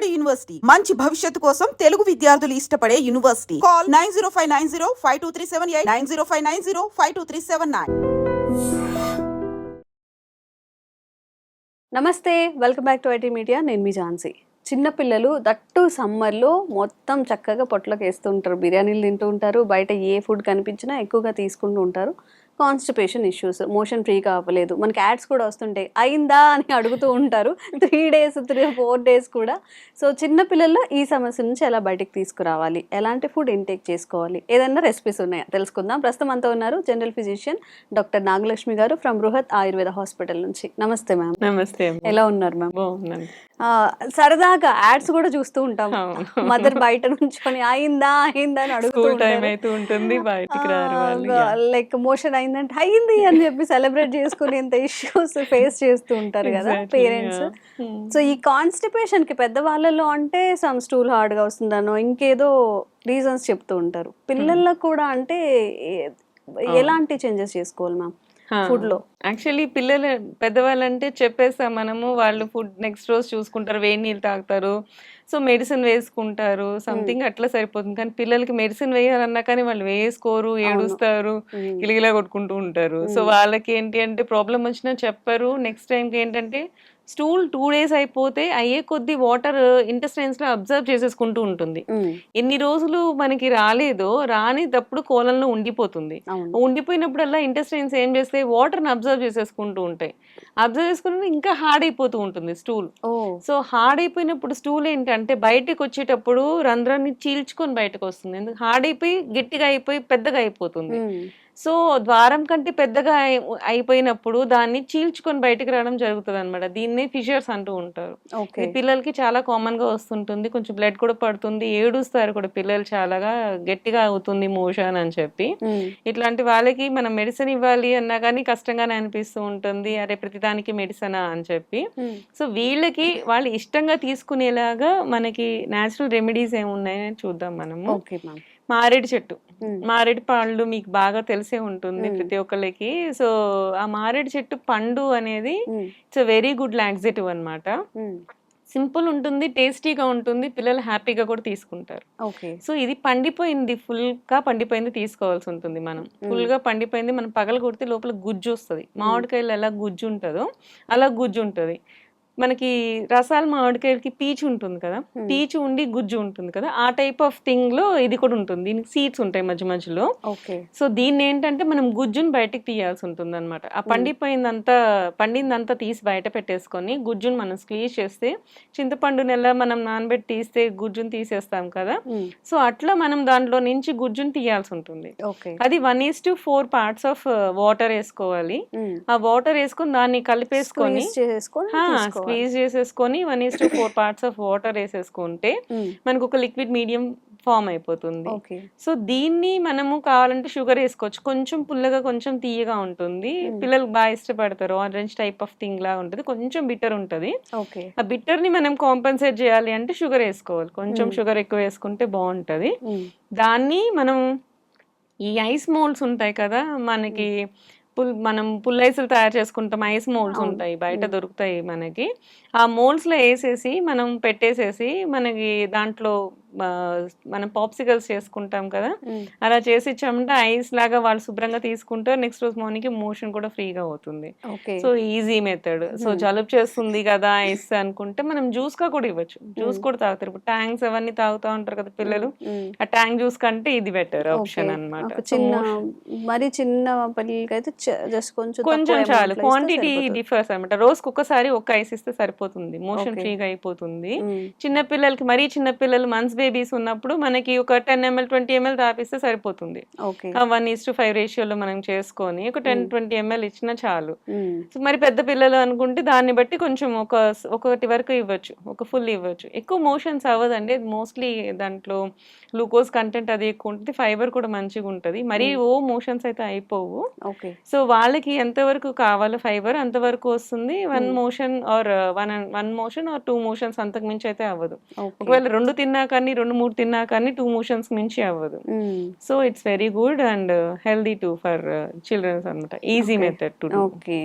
Kakinada university. మంచి భవిష్యత్తు కోసం తెలుగు విద్యార్థులు ఇష్టపడే university. Call nine zero five nine zero five two three seven eight nine zero five nine zero five two three seven nine. నమస్తే welcome back to IT media. నేను మీ ఝాన్సీ. చిన్నపిల్లలు that సమ్మర్లో మొత్తం చక్కగా పొట్లోకి వేస్తూ ఉంటారు బిర్యానీలు తింటూ ఉంటారు. బయట ఏ ఫుడ్ కనిపించినా ఎక్కువగా తీసుకుంటూ ఉంటారు. కాన్స్టిపేషన్ ఇష్యూస్ మోషన్ ఫ్రీగా అవ్వలేదు మనకి యాడ్స్ కూడా వస్తుంటాయి. అయిందా అని అడుగుతూ ఉంటారు. Three days three four days కూడా. సో చిన్నపిల్లల్లో ఈ సమస్య నుంచి ఎలా బయటికి తీసుకురావాలి? ఎలాంటి ఫుడ్ ఇంటేక్ చేసుకోవాలి? ఏదైనా రెసిపీస్ ఉన్నాయా? తెలుసుకుందాం. ప్రస్తుతం అంతా ఉన్నారు జనరల్ ఫిజిషియన్ డాక్టర్ నాగలక్ష్మి గారు ఫ్రమ్ బృహత్ ఆయుర్వేద హాస్పిటల్ నుంచి. నమస్తే మ్యామ్ నమస్తే. ఎలా ఉన్నారు మ్యామ్ బాగున్నాను. సరదాగా యాడ్స్ కూడా చూస్తూ ఉంటాం. మదర్ బయట నుంచుకొని అయిందా అయిందా అని అడుగుతూ టైం. అయితే ఉంటుంది బయటికి లైక్ మోషన్ అయిందంటే అయింది అని చెప్పి సెలబ్రేట్ చేసుకునేంత ఇష్యూస్ ఫేస్ చేస్తూ ఉంటారు కదా పేరెంట్స్. Hmm. సో ఈ కాన్స్టిపేషన్కి పెద్దవాళ్ళలో అంటే సమ్ స్టూల్ హార్డ్గా వస్తుందనో ఇంకేదో రీజన్స్ చెప్తూ ఉంటారు. పిల్లల్లో కూడా అంటే ఎలాంటి చేంజెస్ చేసుకోవాలి మ్యామ్ ఫుడ్లో యాక్చువల్లీ పిల్లలు పెద్దవాళ్ళంటే చెప్పేస్తాం మనము వాళ్ళు ఫుడ్ నెక్స్ట్ రోజు చూసుకుంటారు వేడి నీళ్ళు తాగుతారు. సో మెడిసిన్ వేసుకుంటారు సంథింగ్ అట్లా సరిపోతుంది కానీ పిల్లలకి మెడిసిన్ వేయాలన్నా కానీ వాళ్ళు వేసుకోరు ఏడుస్తారు. గిలిగిలా కొట్టుకుంటూ ఉంటారు సో. వాళ్ళకి ఏంటి అంటే ప్రాబ్లం వచ్చినా చెప్పరు నెక్స్ట్ టైంకి ఏంటంటే స్టూల్ టూ డేస్ అయిపోతే అయ్యే కొద్ది వాటర్ ఇంటెస్టైన్స్లో అబ్జర్వ్ చేసేసుకుంటూ ఉంటుంది. ఎన్ని రోజులు మనకి రాలేదో రానిటప్పుడు కోలంలో ఉండిపోతుంది. ఉండిపోయినప్పుడల్లా ఇంటెస్టైన్స్ ఏం చేస్తాయి వాటర్ని అబ్జర్వ్ చేసేసుకుంటూ ఉంటాయి. అబ్జర్వ్ చేసుకుని ఇంకా హార్డ్ అయిపోతూ ఉంటుంది స్టూల్. సో హార్డ్ అయిపోయినప్పుడు స్టూల్ ఏంటంటే బయటకు వచ్చేటప్పుడు రంధ్రాన్ని చీల్చుకొని బయటకు వస్తుంది. ఎందుకు? హార్డ్ అయిపోయి గట్టిగా అయిపోయి పెద్దగా అయిపోతుంది. సో ద్వారం కంటే పెద్దగా అయి- అయిపోయినప్పుడు దాన్ని చీల్చుకొని బయటకు రావడం జరుగుతుంది అనమాట దీన్ని ఫిషర్స్ అంటూ ఉంటారు. పిల్లలకి చాలా కామన్గా వస్తుంటుంది. కొంచెం బ్లడ్ కూడా పడుతుంది. ఏడుస్తారు కూడా పిల్లలు చాలాగా. గట్టిగా అవుతుంది మోషన్ అని చెప్పి. ఇట్లాంటి వాళ్ళకి మనం మెడిసిన్ ఇవ్వాలి అన్నా కానీ కష్టంగానే అనిపిస్తూ ఉంటుంది. అరే ప్రతిదానికి మెడిసినా అని చెప్పి. సో వీళ్ళకి వాళ్ళు ఇష్టంగా తీసుకునేలాగా మనకి న్యాచురల్ రెమెడీస్ ఏమున్నాయని చూద్దాం మనము. Okay ma'am. మారేడు చెట్టు. మారేడు పళ్ళు మీకు బాగా తెలిసే ఉంటుంది. ప్రతి ఒక్కరికి సో ఆ మారేడు చెట్టు పండు అనేది ఇట్స్ వెరీ గుడ్ లాక్సేటివ్ అన్నమాట. ఉమ్, సింపుల్ ఉంటుంది టేస్టీగా ఉంటుంది పిల్లలు హ్యాపీగా కూడా తీసుకుంటారు. ఓకే. సో ఇది పండిపోయింది full గా పండిపోయింది తీసుకోవాల్సి ఉంటుంది మనం. Full గా పండిపోయింది మనం పగల కొడితే లోపల గుజ్జు వస్తుంది. మామిడికాయలు ఎలా గుజ్జు ఉంటుందో అలా గుజ్జు ఉంటుంది. మనకి రసాల మామిడికాయలకి పీచు ఉంటుంది కదా Hmm. పీచు ఉండి గుజ్జు ఉంటుంది కదా ఆ టైప్ ఆఫ్ థింగ్లో ఇది కూడా ఉంటుంది. దీనికి సీడ్స్ ఉంటాయి మధ్య మధ్యలో. ఓకే. సో దీన్ని ఏంటంటే మనం గుజ్జును బయటికి తీయాల్సి ఉంటుంది అనమాట ఆ పండిపోయిందంతా పండిందంతా తీసి బయట పెట్టేసుకొని గుజ్జును మనం స్క్వీజ్ చేస్తే చింతపండు నెల మనం నానబెట్టి తీస్తే గుజ్జును తీసేస్తాం కదా ఉమ్, సో అట్లా మనం దాంట్లో నుంచి గుజ్జును తీయాల్సి ఉంటుంది. ఓకే. అది one is to four parts of water వేసుకోవాలి. ఆ వాటర్ వేసుకొని దాన్ని కలిపేసుకొని. స్క్వీజ్ చేసేసుకొని one is to four parts of water వేసేసుకుంటే ఉమ్, మనకు ఒక లిక్విడ్ మీడియం ఫామ్ అయిపోతుంది. సో దీన్ని మనము కావాలంటే షుగర్ వేసుకోవచ్చు. కొంచెం పుల్లగా కొంచెం తీయగా ఉంటుంది. Mm. పిల్లలు బాగా ఇష్టపడతారు. ఆరెంజ్ టైప్ ఆఫ్ థింగ్ లా ఉంటుంది. కొంచెం బిటర్ ఉంటుంది. ఓకే ఆ బిటర్ని మనం కాంపన్సేట్ చేయాలి అంటే షుగర్ వేసుకోవాలి. కొంచెం. షుగర్ ఎక్కువ వేసుకుంటే బాగుంటది. దాన్ని మనం ఈ ఐస్ మోల్డ్స్ ఉంటాయి కదా మనకి పుల్ మనం పుల్ ఐసులు తయారు చేసుకుంటాం ఐస్ మోల్డ్స్. ఉంటాయి బయట. దొరుకుతాయి మనకి ఆ molds లో వేసేసి మనం పెట్టేసేసి మనకి దాంట్లో మనం పాప్సికల్స్ చేసుకుంటాం కదా అలా చేసి ఇచ్చామంటే ఐస్ లాగా వాళ్ళు శుభ్రంగా తీసుకుంటే నెక్స్ట్ రోజు మార్నింగ్ మోషన్ కూడా ఫ్రీగా అవుతుంది. So easy method. సో. జలుబు చేస్తుంది కదా ఐస్ అనుకుంటే మనం జ్యూస్గా కూడా ఇవ్వచ్చు. జ్యూస్. కూడా తాగుతారు. ఇప్పుడు ట్యాంక్స్ అవన్నీ తాగుతా ఉంటారు కదా పిల్లలు. ఆ ట్యాంక్ జ్యూస్ కంటే ఇది బెటర్ ఆప్షన్ So, చిన్న మరి చిన్న పిల్లలకి అయితే జస్ట్ కొంచెం కొంచెం చాలు. క్వాంటిటీ. డిఫర్స్ అనమాట రోజుకి ఒక్కసారి ఒక ఐస్ ఇస్తే సరిపోతుంది. మోషన్. ఫ్రీగా అయిపోతుంది. చిన్న పిల్లలకి మరీ చిన్న పిల్లలు మంత్స్ బేబీస్ ఉన్నప్పుడు మనకి ఒక టెన్ ఎంఎల్ ట్వంటీ ఎంఎల్ తాపిస్తే సరిపోతుంది. Okay. One is to five రేషియోలో మనం చేసుకొని ఒక టెన్. ట్వంటీ ఎంఎల్ ఇచ్చినా చాలు. సో మరి పెద్ద పిల్లలు అనుకుంటే దాన్ని బట్టి కొంచెం ఒక ఒకటి వరకు ఇవ్వచ్చు ఒక ఫుల్ ఇవ్వచ్చు. ఎక్కువ మోషన్స్ అవ్వదండి. మోస్ట్లీ దాంట్లో గ్లూకోజ్ కంటెంట్ అది ఎక్కువ ఉంటుంది. ఫైబర్ కూడా మంచిగా ఉంటుంది. మరీ Mm. ఓ మోషన్స్ అయితే అయిపోవు. ఓకే. సో వాళ్ళకి ఎంతవరకు కావాలో ఫైబర్ అంతవరకు వస్తుంది. One Mm. Motion or one one motion or two motions అంతకు మించి అయితే అవ్వదు. ఒకవేళ రెండు తిన్నా కానీ రెండు మూడు తిన్నా కానీ టూ మోషన్స్ మించి అవ్వదు. So it's very good and healthy to for childrens అనమాట easy. Method to okay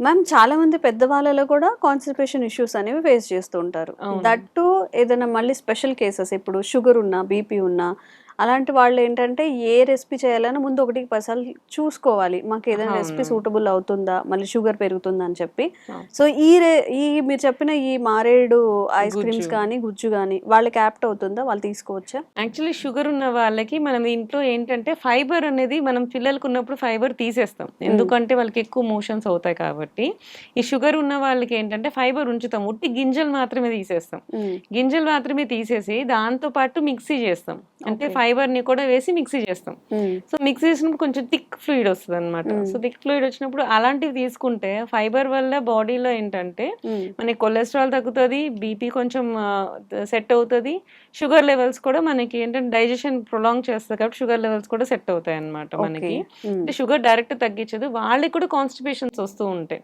ma'am చాలా మంది పెద్దవాళ్ళలో కూడా కాన్స్టిపేషన్ ఇష్యూస్ అనేవి ఫేస్ చేస్తూ ఉంటారు. దట్టు ఏదైనా మళ్ళీ స్పెషల్ కేసెస్ ఇప్పుడు షుగర్ ఉన్నా బీపీ ఉన్నా అలాంటి వాళ్ళు ఏంటంటే ఏ రెసిపీ చేయాలన్నా ముందు ఒకటికి పదిసార్లు చూసుకోవాలి. మాకు ఏదైనా రెసిపీ. సూటబుల్ అవుతుందా? మళ్ళీ షుగర్ పెరుగుతుందా అని చెప్పి. సో ఈ రే ఈ మీరు చెప్పిన ఈ మారేడు ఐస్ క్రీమ్స్. కానీ గుజ్జు కానీ వాళ్ళకి యాప్ట్ అవుతుందా? వాళ్ళు తీసుకోవచ్చా? యాక్చువల్లీ షుగర్ ఉన్న వాళ్ళకి మనం ఇంట్లో ఏంటంటే ఫైబర్ అనేది మనం పిల్లలకు ఉన్నప్పుడు ఫైబర్ తీసేస్తాం. ఎందుకంటే వాళ్ళకి ఎక్కువ మోషన్స్ అవుతాయి కాబట్టి. ఈ షుగర్ ఉన్న వాళ్ళకి ఏంటంటే ఫైబర్ ఉంచుతాం. ఉట్టి గింజలు మాత్రమే తీసేస్తాం. గింజలు మాత్రమే తీసేసి దాంతో పాటు మిక్సీ చేస్తాం. అంటే. ఫైబర్ని కూడా వేసి మిక్సీ చేస్తాం. సో మిక్స్ చేసినప్పుడు కొంచెం థిక్ ఫ్లూయిడ్ వస్తుంది అనమాట. సో థిక్ ఫ్లూయిడ్ వచ్చినప్పుడు అలాంటివి తీసుకుంటే ఫైబర్ వల్ల బాడీలో ఏంటంటే. మనకి కొలెస్ట్రాల్ తగ్గుతుంది బీపీ కొంచెం సెట్ అవుతుంది షుగర్ లెవెల్స్ కూడా మనకి ఏంటంటే డైజెషన్ ప్రొలాంగ్ చేస్తుంది కాబట్టి షుగర్ లెవెల్స్ కూడా సెట్ అవుతాయి అన్నమాట మనకి. అంటే షుగర్ డైరెక్ట్ తగ్గించదు వాళ్ళకి కూడా కాన్స్టిపేషన్స్ వస్తూ ఉంటాయి.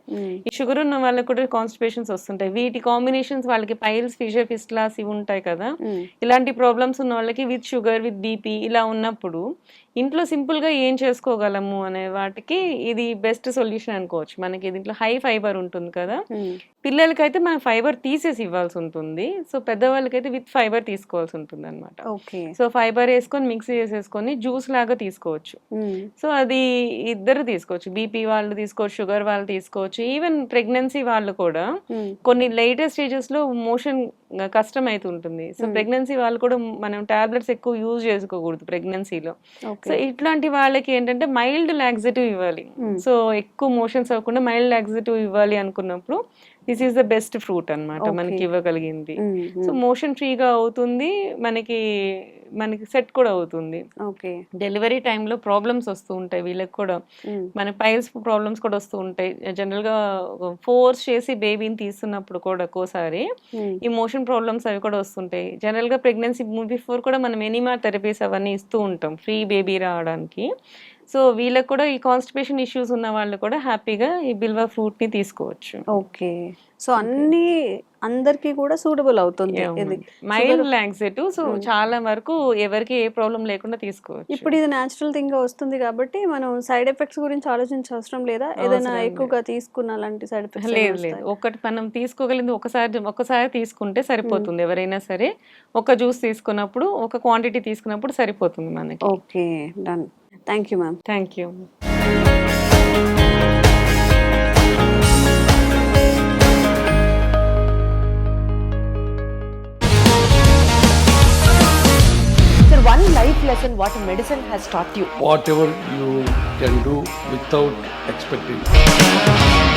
ఈ షుగర్ ఉన్న వాళ్ళకి కూడా కాన్స్టిపేషన్స్ వస్తుంటాయి వీటి కాంబినేషన్స్ వాళ్ళకి పైల్స్ ఫిషర్ ఫిస్ట్లాస్ ఇవి ఉంటాయి కదా. ఇలాంటి ప్రాబ్లమ్స్ ఉన్న వాళ్ళకి విత్ షుగర్ విత్ బీపీ ఇలా ఉన్నప్పుడు ఇంట్లో simple గా ఏం చేసుకోగలము అనే వాటికి ఇది బెస్ట్ సొల్యూషన్ అనుకోవచ్చు. మనకి దీంట్లో హై ఫైబర్ ఉంటుంది కదా. పిల్లలకైతే మనం ఫైబర్ తీసేసి ఇవ్వాల్సి ఉంటుంది. సో పెద్దవాళ్ళకైతే విత్ ఫైబర్ తీసుకోవాల్సి ఉంటుంది అనమాట ఓకే. సో ఫైబర్ వేసుకొని మిక్సీ చేసేసుకొని జ్యూస్ లాగా తీసుకోవచ్చు. సో అది ఇద్దరు తీసుకోవచ్చు. బీపీ వాళ్ళు తీసుకోవచ్చు షుగర్ వాళ్ళు తీసుకోవచ్చు. ఈవెన్ ప్రెగ్నెన్సీ వాళ్ళు కూడా. కొన్ని లేటెస్ట్ స్టేజెస్లో మోషన్ కష్టం అవుతుంటుంది సో Hmm. ప్రెగ్నెన్సీ వాళ్ళు కూడా మనం టాబ్లెట్స్ ఎక్కువ యూజ్ చేసుకోకూడదు ప్రెగ్నెన్సీలో సో ఇట్లాంటి వాళ్ళకి ఏంటంటే మైల్డ్ లాక్సిటివ్ ఇవ్వాలి Hmm. సో ఎక్కువ మోషన్స్ అవ్వకుండా మైల్డ్ లాక్సిటివ్ ఇవ్వాలి అనుకున్నప్పుడు this is the best fruit అన్నమాట Okay. మనకి ఇవ్వగలిగింది. సో. మోషన్ ఫ్రీగా అవుతుంది మనకి మనకి సెట్ కూడా అవుతుంది ఓకే డెలివరీ టైంలో ప్రాబ్లమ్స్ వస్తూ ఉంటాయి వీళ్ళకి కూడా మ్మ్. మన పైల్స్ ప్రాబ్లమ్స్ కూడా వస్తూ ఉంటాయి జనరల్గా ఫోర్స్ చేసి బేబీని తీస్తున్నప్పుడు కూడా ఒక్కోసారి మ్మ్. ఈ మోషన్ ప్రాబ్లమ్స్ అవి కూడా వస్తుంటాయి జనరల్గా ప్రెగ్నెన్సీ బిఫోర్ కూడా మనం ఎనిమా థెరపీస్ అవన్నీ ఇస్తూ ఉంటాం ఫ్రీ బేబీ రావడానికి సో వీళ్ళకి కూడా ఈ కాన్స్టిపేషన్ ఇష్యూస్ ఉన్న వాళ్ళు కూడా హ్యాపీగా ఈ బిల్వా ఫ్రూట్ని తీసుకోవచ్చు. ఓకే. సో అన్ని అందరికి కూడా సూటబుల్ అవుతుంది. ఇది మైల్డ్ లాక్సేటివ్ సో Hmm. చాలా వరకు ఎవరికి ఏ ప్రాబ్లం లేకుండా తీసుకోవచ్చు. ఇప్పుడు ఇది న్యాచురల్ థింగ్గా వస్తుంది కాబట్టి మనం సైడ్ ఎఫెక్ట్స్ గురించి ఆలోచించ అవసరం లేదా? ఏదైనా. ఎక్కువగా తీసుకున్న అలాంటి సైడ్ ఎఫెక్ట్స్ లేదు లేదు. ఒకటి మనం తీసుకోగలిగింది ఒకసారి ఒకసారి తీసుకుంటే సరిపోతుంది. ఎవరైనా సరే ఒక జ్యూస్ తీసుకున్నప్పుడు ఒక క్వాంటిటీ తీసుకున్నప్పుడు సరిపోతుంది మనకి. Okay done Thank you ma'am thank you Sir, one life lesson what medicine has taught you. whatever you can do without expecting.